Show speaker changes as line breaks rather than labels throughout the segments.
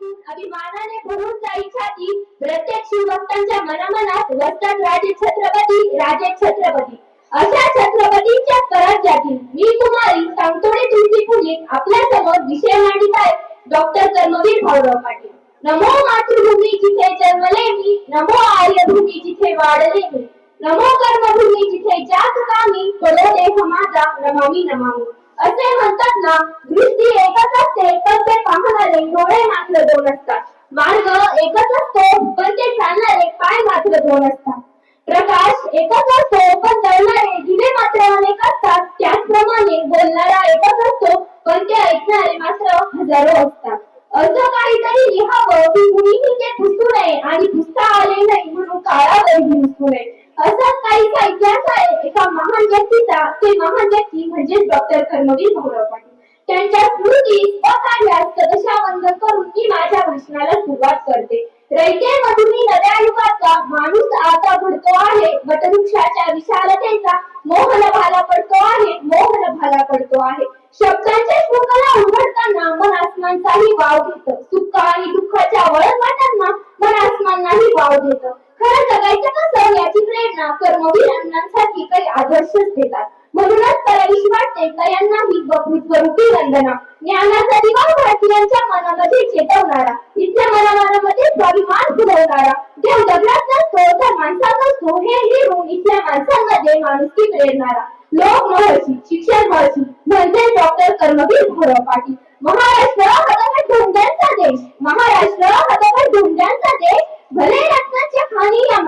ऐकून अभिमानाने भरून जाईल छाती प्रत्येक शिवभक्तांच्या मनामनात वसतात राजे छत्रपती राजे छत्रपती. अशा छत्रपतींच्या स्वराज्यातील मी कुमारी सांगतोडे तुमची पुलिक आपल्यासमोर विषय मांडित आहे डॉक्टर कर्मवीर भाऊराव पाटील. नमो मातृभूमी जिथे जन्मले मी नमो आर्यभूमी जिथे वाढले मी. नमो कर्मभूमी जिथे जात कामी करो देह माझा नमामी नमामी असे म्हणतात ना दृष्टी एकच असते पण ते पाहणारे डोळे मात्र दोन असतात. मार्ग एकच असतो पण ते चालणारे पाय मात्र दोन असतात. प्रकाश एकच असतो पण जळणारे दिवे मात्र अनेक असतात. त्याचप्रमाणे बोलणारा एकच असतो पण ते ऐकणारे मात्र हजारो असतात. असं काहीतरी लिहावं की कुणीही ते पुसू नये आणि पुसता आले नाही म्हणून काळावर घुसू नये. असाच काहीसा इतिहास आहे. एका महान व्यक्तीचा ते महान व्यक्ती म्हणजेच डॉक्टर कर्मवीर भाऊराव पाटील. त्यांच्या स्मृती व कार्यास सदशा करून मी माझ्या भाषणाला सुरुवात करते. रयते मधुनी नव्या युगाचा माणूस आता घडतो आहे. वटवृक्षाच्या विशालतेचा मोहन कर्मवीर काही आदर्शच देतात. म्हणूनच करावीशी वाटते कयांनाही स्वरूपी वंदना. ज्ञानाचा दिवा भारतीयांच्या मनामध्ये चेतवणारा इथल्या मनामनामध्ये स्वाभिमान फुलवणारा देव दगडात नसतो तर माणसात असतो हे लिहून इथल्या माणसांमध्ये माणुसकी प्रेरणारा लोक महर्षी शिक्षण महर्षी म्हणजे डॉक्टर कर्मवीर भाऊराव पाटील महाराष्ट्र हा तर देश. महाराष्ट्र हा तर देश. भले रत्नाच्या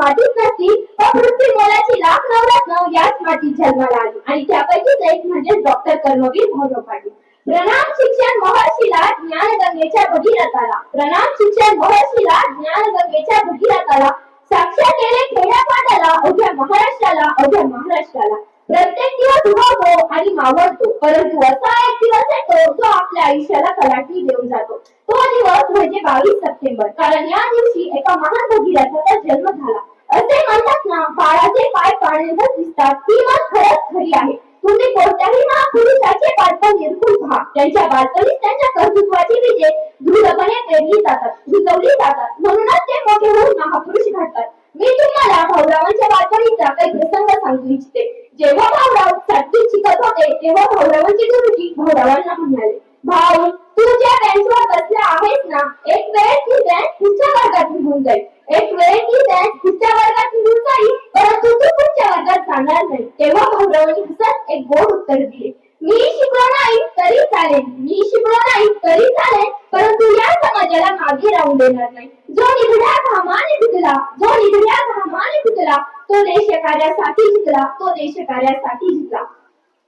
मातीत नसतील तर पृथ्वी मोलाची लाख नवरत्न याच मातीत जन्माला आली. आणि त्यापैकीच एक म्हणजे डॉक्टर कर्मवीर भाऊराव पाटील प्रणाम शिक्षण महर्षीला ज्ञानगंगेच्या भगीरथाला. प्रणाम शिक्षण महर्षीला ज्ञानगंगेच्या भगीरथाला. साक्षात केले खेड्यापाड्याला अवघ्या महाराष्ट्राला अवघ्या महाराष्ट्राला. प्रत्येक दिवस उगवतो आणि मावळतो. परंतु असा एक दिवस येतो जो आपल्या आयुष्याला कलाटणी देऊन जातो. तो दिवस म्हणजे बावीस सप्टेंबर. कारण या दिवशी एका महान भगीरथाचा जन्म झाला. असे म्हणतात ना बाळाचे पाय पाण्यातच दिसतात. ती मत खरंच खरी आहे. तुम्ही कोणत्याही महापुरुषाचे बालपण निरखून पहा त्यांच्या बालपणीत त्यांच्या कर्तृत्वाची विजय दृढपणे पेरली जातात रुजवली जातात म्हणूनच ते मोठे होऊन महापुरुष घडतात मी तुम्हाला भाऊरावांच्या बालपणीचा काही प्रसंग सांगू इच्छिते जेव्हा भाऊराव सातवीत शिकत होते तेव्हा भाऊरावांचे गुरुजी भाऊरावांना म्हणाले भाऊ तू ज्या बेंचवर बसला आहेस ना एक वेळ ती बेंच पुढच्या वर्गात निघून जाईल एक वेळ ती बेंच पुढच्या वर्गात निघून जाईल परंतु तू पुढच्या वर्गात जाणार नाही तेव्हा भाऊरावांनी हसत एक गोड उत्तर दिले मी शिकलो नाही तरी चालेल मी शिकलो नाही तरी चालेल परंतु या समाजाला मागे राहून देणार नाही. जो निघड्या घामाने पिकला जो निघड्या घामाने पिकला तो देश कार्यासाठी जिंकला तो देश कार्यासाठी जिंकला.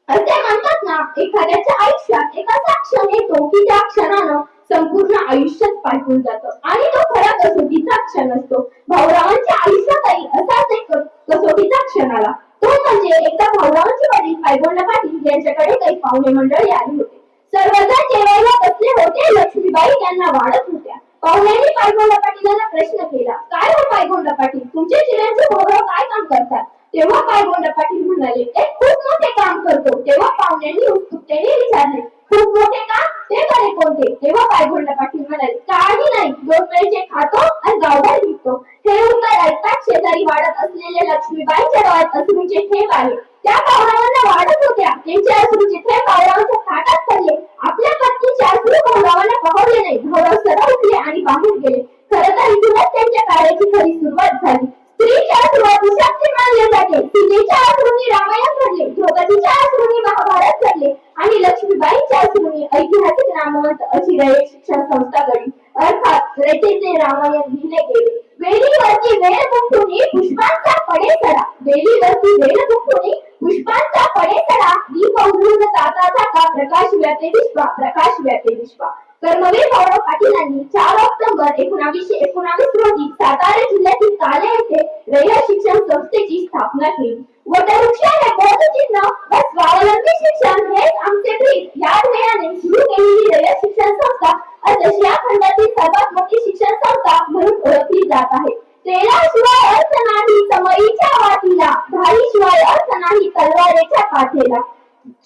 असे म्हणतात ना एखाद्याच्या आयुष्यात एक असा क्षण येतो की त्या क्षणानं संपूर्ण आयुष्यात पाठवून जातं. आणि तो खरा कसोटीचा क्षण असतो. भाऊरावांच्या आयुष्यातही असाच एक कसोटीचा क्षण आला. तो म्हणजे एकदा भाऊरावांचे वडील पायगोंडा पाटील यांच्याकडे काही पाहुणे मंडळी आली होती. सर्वजण जेवायला बसले होते लक्ष्मीबाई त्यांना वाढत होत्या. पाहुण्यांनी पायगोंडा पाटीलांना प्रश्न केला काय हो पायगोंडा पाटील? तुमचे चिरांचे भाऊराव काय काम करतात? तेव्हा पायगोंडा पाटील म्हणाले ते खूप मोठे काम करतो. तेव्हा पाहुण्यांनी उत्सुकतेने विचारले खूप मोठे का? ते बरे कोणते? तेव्हा पायगोंड पाटील म्हणाले काही नाही दोन वेळचे खातो आणि गावभर विकतो. हे उत्तर ऐकताच शेजारी वाढत असलेले लक्ष्मीबाईच्या डोळ्यात अश्रूचे थेंब आले त्या पावरावांना वाढत होत्या. त्यांचे अश्रूचे थेंब पावरावांच्या खाटात पडले. आपल्या पत्नीचे अश्रू भाऊरावांना पाहवले नाही भावराव सरळ उठले आणि बाहेर गेले. खरं तर इथूनच त्यांच्या कार्याची खरी सुरुवात झाली. स्त्रीच्या सुरुवातीच्या शक्ती मानले जाते सीतेच्या अश्रूंनी रामायण घडले द्रौपदीच्या अश्रूंनी महाभारत घडले आणि लक्ष्मीबाईंच्या अश्रूंनी ऐतिहासिक अशी रयत शिक्षण संस्था घडली अर्थात रयतेचे रामायण लिहिले गेले। वेलीवरती वेळ गुंफुनी पुष्पांचा पडे सडा वेलीवरती वेळ गुंफुनी पुष्पांचा पडे सडा दीप उघडून जाता जाता प्रकाश व्यापे विश्वा प्रकाश व्यापे विश्वा। कर्मवीर गौरव पाटील यांनी चार ऑक्टोबर एकोणावीसशे एकोणावीस रोजी सातारा जिल्ह्यातील काले येथे रयत शिक्षण संस्थेची स्थापना केली. जात आहे. शिवाय अर्थ नाही समईच्या वाटीला धाईशिवाय अर्थ नाही तलवारेच्या काठेला.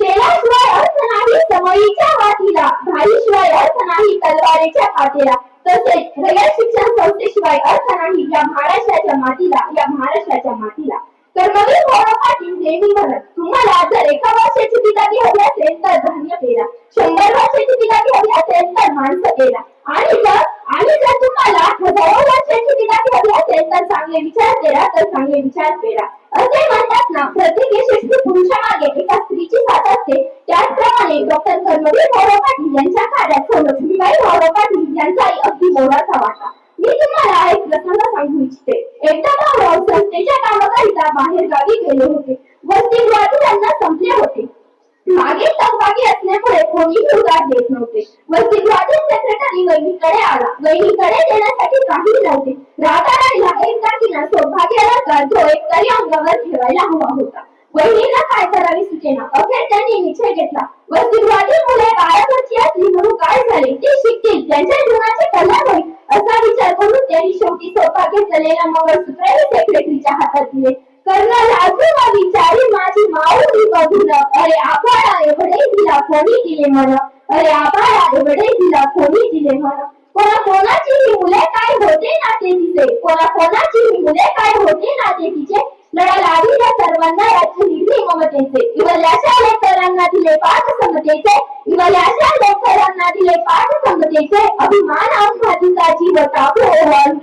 शिवाय अर्थ नाही समईच्या वाटीला धाईशिवाय अर्थ नाही तलवारेच्या काठेला. तसेच रयत शिक्षण संस्थेशिवाय अर्थ नाही या महाराष्ट्राच्या मातीला या महाराष्ट्राच्या मातीला. तर कर्मवीर भाऊराव पाटील नेहमी म्हणत तुम्हाला जर एका वर्षाची पिकाची हवी असेल तर धान्य पेरा शंभर वर्षाची पिकाची हवी असेल तर माणसं पेरा आणि जर तुम्हाला हजारो वर्षाची पिकाची हवी असेल तर चांगले विचार पेरा तर चांगले विचार पेरा असे म्हणतात ना प्रत्येक यशस्वी पुरुषामागे एका स्त्रीची साथ असते. त्याचप्रमाणे डॉक्टर कर्मवीर भाऊराव पाटील यांच्या कार्यात लक्ष्मीबाई भाऊराव पाटील यांचाही अगदी मोलाचा वाटा. मी तुम्हाला एक प्रसंग सांगू इच्छिते. एकदा भाऊराव संस्थेच्या कामाकरिता बाहेर गावी गेले होते. वसतिगृहातून त्यांना संपले होते. मागे थकबाकी असल्यामुळे कोणी उधार देत नव्हते. वसतिगृहातील सेक्रेटरी वहिनीकडे आला. वहिनीकडे देण्यासाठी काही नव्हते. राधा राणीला एक दागिना सौभाग्याला का जो एक तरी अंगावर ठेवायला हवा होता. वहिनीला काय करावे सुचेना. अखेर त्यांनी निश्चय घेतला. वसतिगृहातील मुले बारा वर्षी असली म्हणून काय झाले? ते शिकतील. त्यांच्या जीवनाचे कल्याण होईल असा विचार करून त्यांनी शेवटी सौभाग्य झालेला मंगळसूत्र सेक्रेटरीच्या हातात दिले. कर्नल आजोबा विचारी माझी माऊली बघून. अरे आपण एवढे तिला कोणी दिले म्हण. अरे आबाळा एवढे तिला कोणी दिले म्हण. कोणा कोणाची ही मुले काय होते नाते तिचे? कोणा कोणाची ही मुले काय होते नाते तिचे? लढा लागलेल्या सर्वांना याची हिरवी ममतेचे इवल्याशा लेकरांना दिले पाठ समतेचे इवल्याशा लेकरांना दिले पाठ समतेचे अभिमान अपघातीचा जीव टाकलो ओवाळून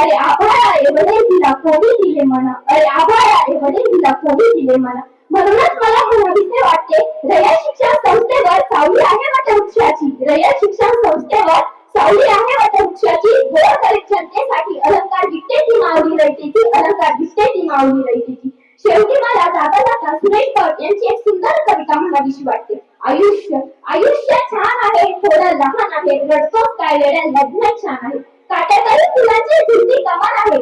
अरे आभाळा एवढे तिला कोणी दिले म्हणा. अरे आभाळा एवढे तिला कोणी दिले म्हणा. म्हणूनच मला म्हणावीसे वाटते रयत शिक्षण संस्थेवर सावली आहे वटवृक्षाची रयत शिक्षण संस्थेवर सावली आहे वटवृक्षाची गोरगरीब जनतेसाठी अलंकार दिसते ती माऊली रयतेची अलंकार दिसते ती माऊली रयतेची. शेवटी मला जाता जाता सुरेश भट यांची एक सुंदर कविता म्हणावीशी वाटते. आयुष्य आयुष्य छान आहे थोडं लहान आहे रडतोच काय वेड्या लग्न छान आहे. काट्याकारी फुलांची झुलती कमान आहे